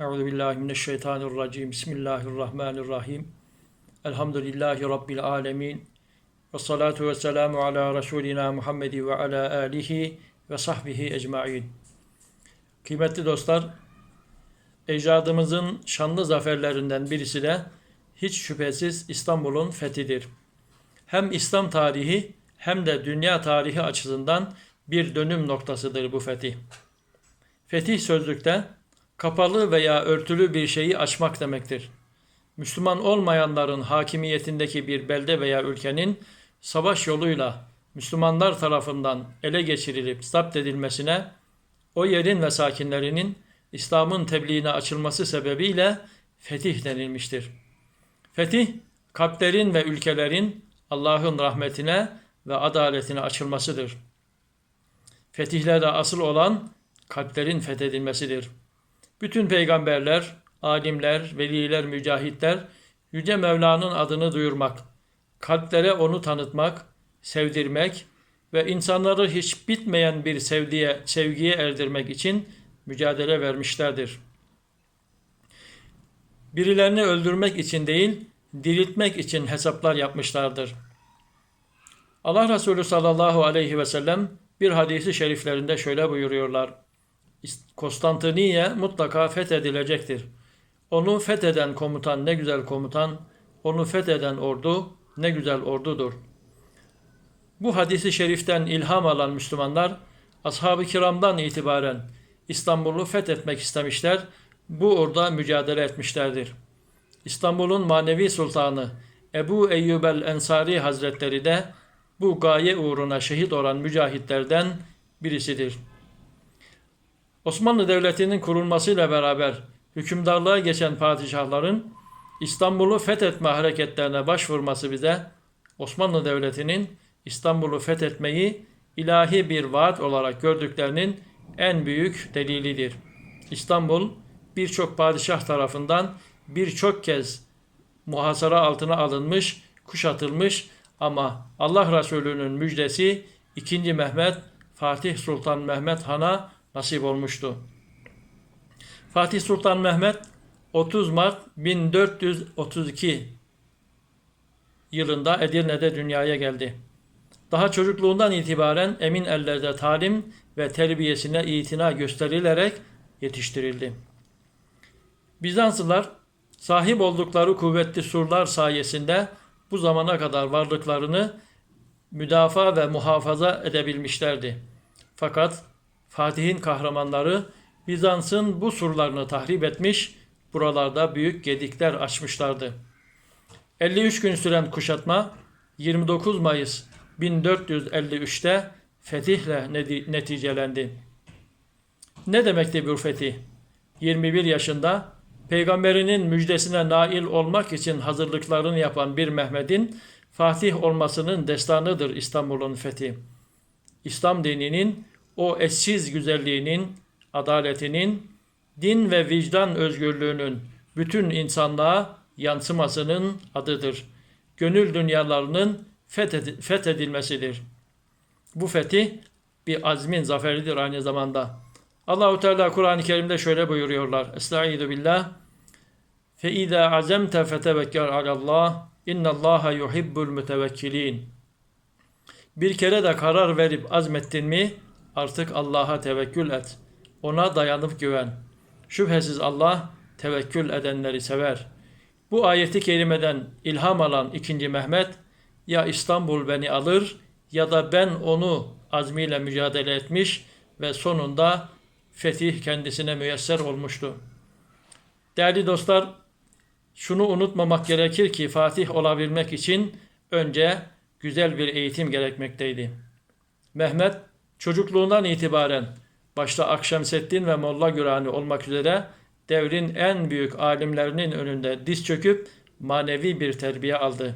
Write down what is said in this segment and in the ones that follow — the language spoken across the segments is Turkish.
Euzu billahi mineşşeytanirracim. Bismillahirrahmanirrahim. Elhamdülillahi rabbil alamin. Ve salatu ve selamu ala Resulina Muhammedi ve ala alihi ve sahbihi ecmaîn. Kıymetli dostlar, ecdadımızın şanlı zaferlerinden birisi de hiç şüphesiz İstanbul'un fethidir. Hem İslam tarihi hem de dünya tarihi açısından bir dönüm noktasıdır bu fetih. Fetih sözlükte kapalı veya örtülü bir şeyi açmak demektir. Müslüman olmayanların hakimiyetindeki bir belde veya ülkenin savaş yoluyla Müslümanlar tarafından ele geçirilip zapt edilmesine, o yerin ve sakinlerinin İslam'ın tebliğine açılması sebebiyle fetih denilmiştir. Fetih, kalplerin ve ülkelerin Allah'ın rahmetine ve adaletine açılmasıdır. Fetihlerde asıl olan kalplerin fethedilmesidir. Bütün peygamberler, alimler, veliler, mücahitler Yüce Mevla'nın adını duyurmak, kalplere onu tanıtmak, sevdirmek ve insanları hiç bitmeyen bir sevdiye, sevgiye erdirmek için mücadele vermişlerdir. Birilerini öldürmek için değil, diriltmek için hesaplar yapmışlardır. Allah Resulü sallallahu aleyhi ve sellem bir hadisi şeriflerinde şöyle buyuruyorlar. Konstantiniye mutlaka fethedilecektir. Onu fetheden komutan ne güzel komutan, onu fetheden ordu ne güzel ordudur. Bu hadisi şeriften ilham alan Müslümanlar, ashab-ı kiramdan itibaren İstanbul'u fethetmek istemişler, bu orada mücadele etmişlerdir. İstanbul'un manevi sultanı Ebu Eyyub el-Ensari Hazretleri de bu gaye uğruna şehit olan mücahitlerden birisidir. Osmanlı Devleti'nin kurulmasıyla beraber hükümdarlığa geçen padişahların İstanbul'u fethetme hareketlerine başvurması bize Osmanlı Devleti'nin İstanbul'u fethetmeyi ilahi bir vaat olarak gördüklerinin en büyük delilidir. İstanbul birçok padişah tarafından birçok kez muhasara altına alınmış, kuşatılmış ama Allah Resulü'nün müjdesi 2. Mehmet Fatih Sultan Mehmet Han'a nasip olmuştu. Fatih Sultan Mehmet 30 Mart 1432 yılında Edirne'de dünyaya geldi. Daha çocukluğundan itibaren emin ellerde talim ve terbiyesine itina gösterilerek yetiştirildi. Bizanslılar sahip oldukları kuvvetli surlar sayesinde bu zamana kadar varlıklarını müdafaa ve muhafaza edebilmişlerdi. Fakat Fatih'in kahramanları Bizans'ın bu surlarını tahrip etmiş, buralarda büyük gedikler açmışlardı. 53 gün süren kuşatma 29 Mayıs 1453'te fetihle neticelendi. Ne demekti bu fetih? 21 yaşında peygamberinin müjdesine nail olmak için hazırlıklarını yapan bir Mehmet'in Fatih olmasının destanıdır İstanbul'un fethi. İslam dininin o eşsiz güzelliğinin, adaletinin, din ve vicdan özgürlüğünün bütün insanlığa yansımasının adıdır. Gönül dünyalarının fethedilmesidir. Bu fetih bir azmin zaferidir aynı zamanda. Allahu Teala Kur'an-ı Kerim'de şöyle buyuruyorlar. Estaizu billah. Fe izâ azemte fetevekkel alallah. İnnallâhe yuhibbul mütevekkilin. Bir kere de karar verip azmettin mi artık Allah'a tevekkül et. Ona dayanıp güven. Şüphesiz Allah tevekkül edenleri sever. Bu ayeti kerimeden ilham alan ikinci Mehmet ya İstanbul beni alır ya da ben onu azmiyle mücadele etmiş ve sonunda fetih kendisine müyesser olmuştu. Değerli dostlar, şunu unutmamak gerekir ki Fatih olabilmek için önce güzel bir eğitim gerekmekteydi. Mehmet çocukluğundan itibaren başta Akşemseddin ve Molla Gürani olmak üzere devrin en büyük alimlerinin önünde diz çöküp manevi bir terbiye aldı.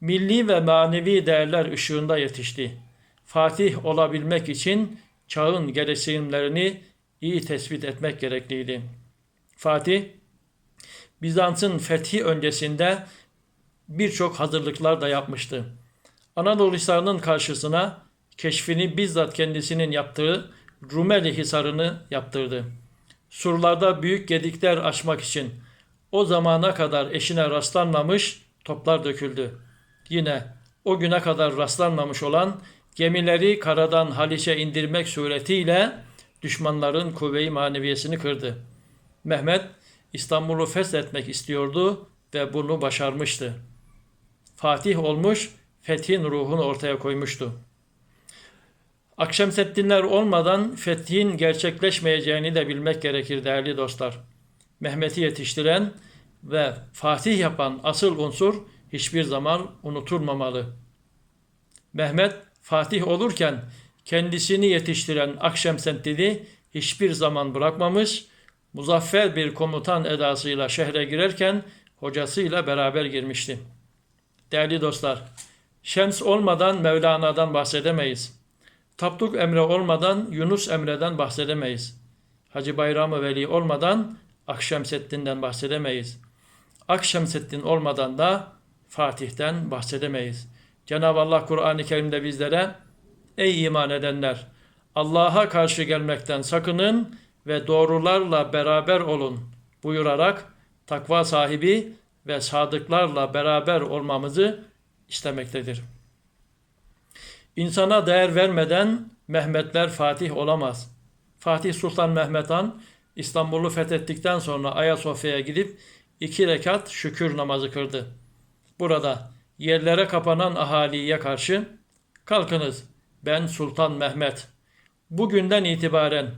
Milli ve manevi değerler ışığında yetişti. Fatih olabilmek için çağın gereksinimlerini iyi tespit etmek gerekliydi. Fatih, Bizans'ın fethi öncesinde birçok hazırlıklar da yapmıştı. Anadolu Hisarı'nın karşısına keşfini bizzat kendisinin yaptığı Rumeli Hisarı'nı yaptırdı. surlarda büyük gedikler açmak için o zamana kadar eşine rastlanmamış toplar döküldü. Yine o güne kadar rastlanmamış olan gemileri karadan Haliç'e indirmek suretiyle düşmanların kuvve-i maneviyesini kırdı. Mehmet İstanbul'u fethetmek istiyordu ve bunu başarmıştı. Fatih olmuş, fethin ruhunu ortaya koymuştu. Akşemseddinler olmadan fethin gerçekleşmeyeceğini de bilmek gerekir değerli dostlar. Mehmet'i yetiştiren ve fatih yapan asıl unsur hiçbir zaman unutulmamalı. Mehmet fatih olurken kendisini yetiştiren Akşemseddin'i hiçbir zaman bırakmamış, muzaffer bir komutan edasıyla şehre girerken hocasıyla beraber girmişti. Değerli dostlar, Şems olmadan Mevlana'dan bahsedemeyiz. Tapduk Emre olmadan Yunus Emre'den bahsedemeyiz. Hacı Bayram-ı Veli olmadan Akşemseddin'den bahsedemeyiz. Akşemseddin olmadan da Fatih'ten bahsedemeyiz. Cenab-ı Allah Kur'an-ı Kerim'de bizlere Ey iman edenler! Allah'a karşı gelmekten sakının ve doğrularla beraber olun buyurarak takva sahibi ve sadıklarla beraber olmamızı istemektedir. İnsana değer vermeden Mehmetler Fatih olamaz. Fatih Sultan Mehmet Han İstanbul'u fethettikten sonra Ayasofya'ya gidip iki rekat şükür namazı kırdı. Burada yerlere kapanan ahaliye karşı kalkınız ben Sultan Mehmet. Bugünden itibaren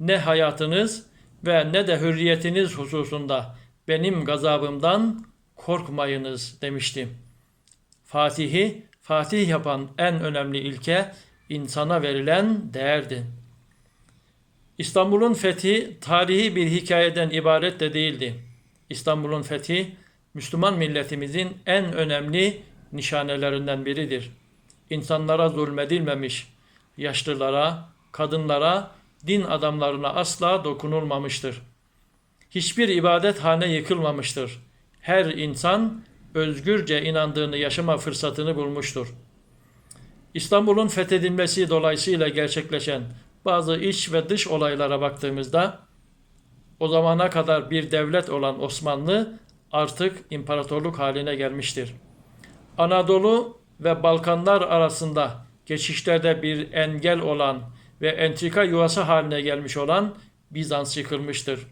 ne hayatınız ve ne de hürriyetiniz hususunda benim gazabımdan korkmayınız demişti. Fatih'i Fatih yapan en önemli ilke insana verilen değerdi. İstanbul'un fethi tarihi bir hikayeden ibaret de değildi. İstanbul'un fethi Müslüman milletimizin en önemli nişanelerinden biridir. İnsanlara zulmedilmemiş, yaşlılara, kadınlara, din adamlarına asla dokunulmamıştır. Hiçbir ibadethane yıkılmamıştır. Her insan özgürce inandığını yaşama fırsatını bulmuştur. İstanbul'un fethedilmesi dolayısıyla gerçekleşen bazı iç ve dış olaylara baktığımızda o zamana kadar bir devlet olan Osmanlı artık imparatorluk haline gelmiştir. Anadolu ve Balkanlar arasında geçişlerde bir engel olan ve entrika yuvası haline gelmiş olan Bizans yıkılmıştır.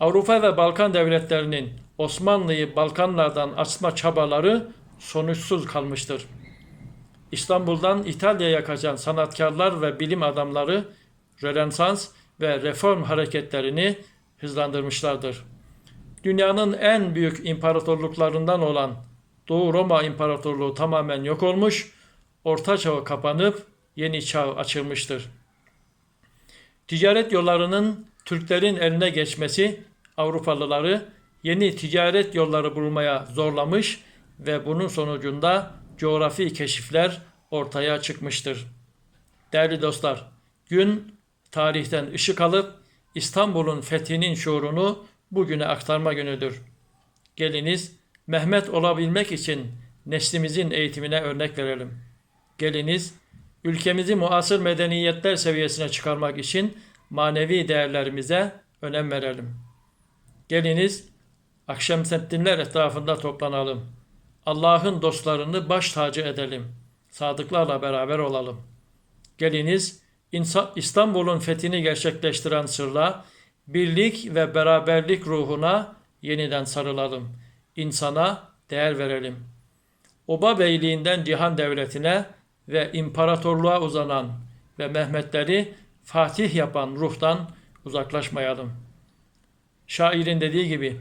Avrupa ve Balkan devletlerinin Osmanlı'yı Balkanlardan açma çabaları sonuçsuz kalmıştır. İstanbul'dan İtalya'ya kaçan sanatkarlar ve bilim adamları Rönesans ve reform hareketlerini hızlandırmışlardır. Dünyanın en büyük imparatorluklarından olan Doğu Roma İmparatorluğu tamamen yok olmuş, Orta Çağ kapanıp yeni çağ açılmıştır. Ticaret yollarının Türklerin eline geçmesi Avrupalıları yeni ticaret yolları bulmaya zorlamış ve bunun sonucunda coğrafi keşifler ortaya çıkmıştır. Değerli dostlar, gün tarihten ışık alıp İstanbul'un fethinin şuurunu bugüne aktarma günüdür. Geliniz Mehmet olabilmek için neslimizin eğitimine örnek verelim. Geliniz ülkemizi muasır medeniyetler seviyesine çıkarmak için manevi değerlerimize önem verelim. Geliniz Akşemseddinler etrafında toplanalım. Allah'ın dostlarını baş tacı edelim. Sadıklarla beraber olalım. Geliniz İstanbul'un fethini gerçekleştiren sırla birlik ve beraberlik ruhuna yeniden sarılalım. İnsana değer verelim. Oba Beyliğinden Cihan Devleti'ne ve imparatorluğa uzanan ve Mehmetleri fatih yapan ruhtan uzaklaşmayalım. Şairin dediği gibi,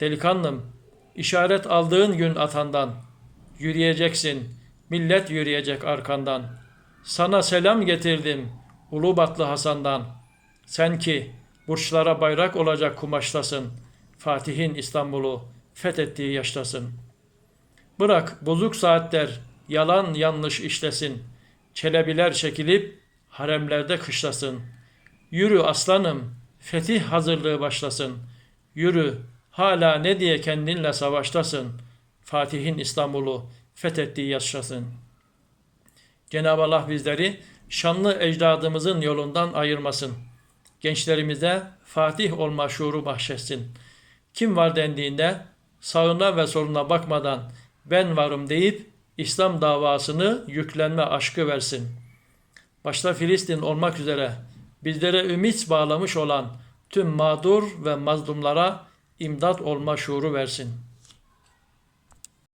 delikanlım, işaret aldığın gün atandan, yürüyeceksin, millet yürüyecek arkandan. Sana selam getirdim, Ulubatlı Hasan'dan. Sen ki burçlara bayrak olacak kumaştasın, Fatih'in İstanbul'u fethettiği yaştasın. Bırak bozuk saatler, yalan yanlış işlesin, çelebiler çekilip haremlerde kışlasın. Yürü aslanım, fetih hazırlığı başlasın. Yürü, hala ne diye kendinle savaştasın. Fatih'in İstanbul'u fethettiği yaşasın. Cenab-ı Allah bizleri şanlı ecdadımızın yolundan ayırmasın. gençlerimize Fatih olma şuuru bahşetsin. Kim var dendiğinde sağına ve soluna bakmadan ben varım deyip İslam davasını yüklenme aşkı versin. Başta Filistin olmak üzere bizlere ümit bağlamış olan tüm mağdur ve mazlumlara imdat olma şuuru versin.''